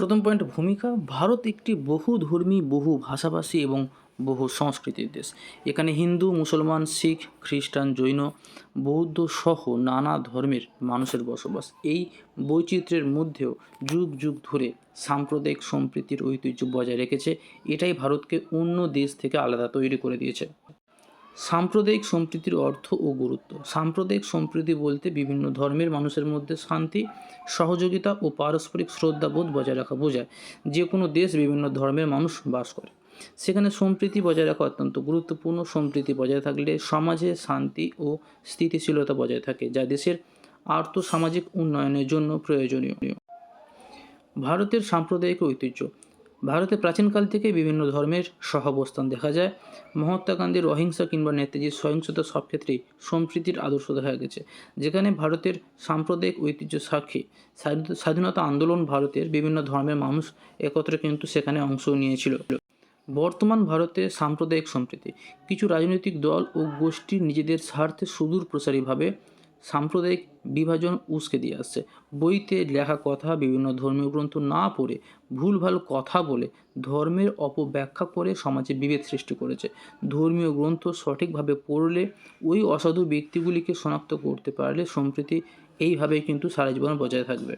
প্রথম পয়েন্ট, ভূমিকা। ভারত একটি বহুধর্মী বহু ভাষাভাষী এবং বহু সংস্কৃতির দেশ। এখানে হিন্দু, মুসলমান, শিখ, খ্রিস্টান, জৈন, বৌদ্ধ সহ নানা ধর্মের মানুষের বসবাস। এই বৈচিত্র্যের মধ্যেও যুগ যুগ ধরে সাম্প্রদায়িক সম্প্রীতির ঐতিহ্য বজায় রেখেছে। এটাই ভারতকে অন্য দেশ থেকে আলাদা তৈরি করে দিয়েছে। সাম্প্রদায়িক সম্প্রীতির অর্থ ও গুরুত্ব। সাম্প্রদায়িক সম্প্রীতি বলতে বিভিন্ন ধর্মের মানুষের মধ্যে শান্তি, সহযোগিতা ও পারস্পরিক শ্রদ্ধাবোধ বজায় রাখা বোঝায়। যে কোনো দেশ বিভিন্ন ধর্মের মানুষ বাস করে। সেখানে সম্প্রীতি বজায় রাখা অত্যন্ত গুরুত্বপূর্ণ। সম্প্রীতি বজায় থাকলে সমাজে শান্তি ও স্থিতিশীলতা বজায় থাকে, যা দেশের আর্থ সামাজিক উন্নয়নের জন্য প্রয়োজনীয়। ভারতের সাম্প্রদায়িক ঐতিহ্য। ভারতে প্রাচীনকাল থেকে বিভিন্ন ধর্মের সহাবস্থান দেখা যায়। মহাত্মা গান্ধীর অহিংসা কিংবা নেতাজির সহিংসতা সব ক্ষেত্রেই সম্প্রীতির আদর্শ দেখা গেছে, যেখানে ভারতের সাম্প্রদায়িক ঐতিহ্য সাক্ষী। স্বাধীন- স্বাধীনতা আন্দোলন ভারতের বিভিন্ন ধর্মের মানুষ একত্রে কিন্তু সেখানে অংশ নিয়েছিল। বর্তমান ভারতে সাম্প্রদায়িক সম্প্রীতি। কিছু রাজনৈতিক দল ও গোষ্ঠী নিজেদের স্বার্থে সুদূর প্রসারীভাবে সাম্প্রদায়িক বিভাজন উস্কে দিয়ে আসছে। বইতে লেখা কথা, বিভিন্ন ধর্মীয় গ্রন্থ না পড়ে ভুলভাল কথা বলে ধর্মের অপব্যাখ্যা করে সমাজে বিভেদ সৃষ্টি করেছে। ধর্মীয় গ্রন্থ সঠিকভাবে পড়লে ওই অসাধু ব্যক্তিগুলিকে শনাক্ত করতে পারলে সম্প্রীতি এইভাবেই কিন্তু সারা জীবন বজায় থাকবে।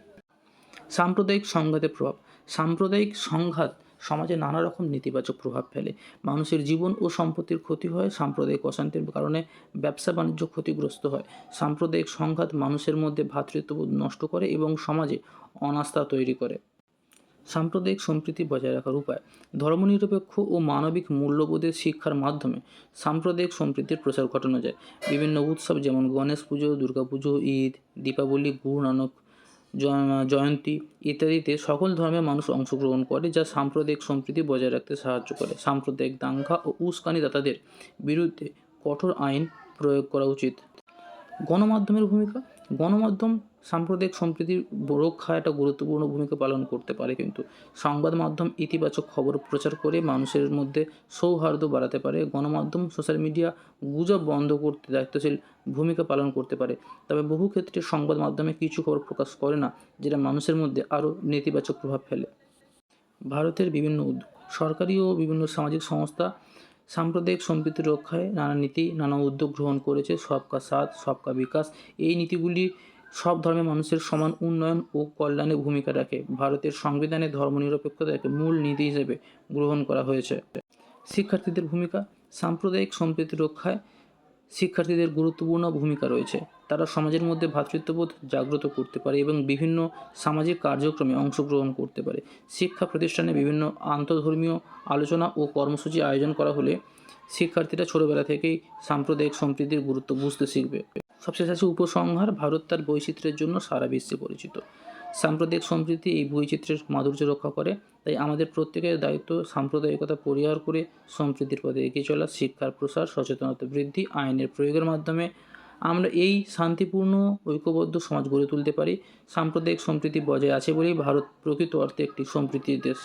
সাম্প্রদায়িক সংঘাতের প্রভাব। সাম্প্রদায়িক সংঘাত সমাজে নানা রকম নেতিবাচক প্রভাব ফেলে। মানুষের জীবন ও সম্পত্তির ক্ষতি হয়, সাম্প্রদায়িক অশান্তির কারণে ব্যবসা বাণিজ্য ক্ষতিগ্রস্ত হয়। সাম্প্রদায়িক সংঘাত মানুষের মধ্যে ভ্রাতৃত্ববোধ নষ্ট করে এবং সমাজে অনাস্থা তৈরি করে। সাম্প্রদায়িক সম্প্রীতি বজায় রাখার উপায়। ধর্মনিরপেক্ষ ও মানবিক মূল্যবোধের শিক্ষার মাধ্যমে সাম্প্রদায়িক সম্প্রীতির প্রসার ঘটানো যায়। বিভিন্ন উৎসব যেমন গণেশ পুজো, দুর্গাপুজো, ঈদ, দীপাবলি, গুরু নানক জয়ন্তী ইত্যাদিতে সকল ধর্মের মানুষ অংশগ্রহণ করে, যা সাম্প্রদায়িক সম্প্রীতি বজায় রাখতে সাহায্য করে। সাম্প্রদায়িক দাঙ্গা ও উস্কানিদাতাদের বিরুদ্ধে কঠোর আইন প্রয়োগ করা উচিত। গণমাধ্যমের ভূমিকা? গণমাধ্যম সাম্প্রদায়িক সম্প্রীতির রক্ষায় একটা গুরুত্বপূর্ণ ভূমিকা পালন করতে পারে কিন্তু সংবাদ মাধ্যম ইতিবাচক খবর প্রচার করে মানুষের মধ্যে সৌহার্দ্য বাড়াতে পারে। গণমাধ্যম, সোশ্যাল মিডিয়া গুজব বন্ধ করতে দায়িত্বশীল ভূমিকা পালন করতে পারে। তবে বহু ক্ষেত্রে সংবাদ মাধ্যমে কিছু খবর প্রকাশ করে না, যেটা মানুষের মধ্যে আরও নেতিবাচক প্রভাব ফেলে। ভারতের বিভিন্ন উদ্যোগ, সরকারি ও বিভিন্ন সামাজিক সংস্থা সাম্প্রদায়িক সম্প্রীতি রক্ষায় নানা নীতি, নানা উদ্যোগ গ্রহণ করেছে সবকা সাথ, সবকা বিকাশ। এই নীতিগুলি সব ধর্মের মানুষের সমান উন্নয়ন ও কল্যাণে ভূমিকা রাখে। ভারতের সংবিধানে ধর্মনিরপেক্ষতাকে মূল নীতি হিসেবে গ্রহণ করা হয়েছে। শিক্ষার্থীদের ভূমিকা, সাম্প্রদায়িক সম্প্রীতি রক্ষায় শিক্ষার্থীদের গুরুত্বপূর্ণ ভূমিকা রয়েছে। তারা সমাজের মধ্যে ভ্রাতৃত্ববোধ জাগ্রত করতে পারে এবং বিভিন্ন সামাজিক কার্যক্রমে অংশগ্রহণ করতে পারে। শিক্ষা প্রতিষ্ঠানে বিভিন্ন আন্তধর্মীয় আলোচনা ও কর্মসূচি আয়োজন করা হলে শিক্ষার্থীরা ছোটবেলা থেকেই সাম্প্রদায়িক সম্প্রীতির গুরুত্ব বুঝতে শিখবে। সবশেষে আছে উপসংহার, ভারত তার বৈচিত্র্যের জন্য সারা বিশ্বে পরিচিত। সাম্প্রদায়িক সম্প্রীতি এই বৈচিত্র্যের মাধুর্য রক্ষা করে, তাই আমাদের প্রত্যেকের দায়িত্ব সাম্প্রদায়িকতা পরিহার করে সম্প্রীতির পথে এগিয়ে চলা, শিক্ষার প্রসার, সচেতনতা বৃদ্ধি, আইনের প্রয়োগের মাধ্যমে আমরা এই শান্তিপূর্ণ, ঐক্যবদ্ধ সমাজ গড়ে তুলতে পারি। সাম্প্রদায়িক সম্প্রীতি বজায় আছে বলেই ভারত প্রকৃত অর্থে একটি সম্প্রীতির দেশ।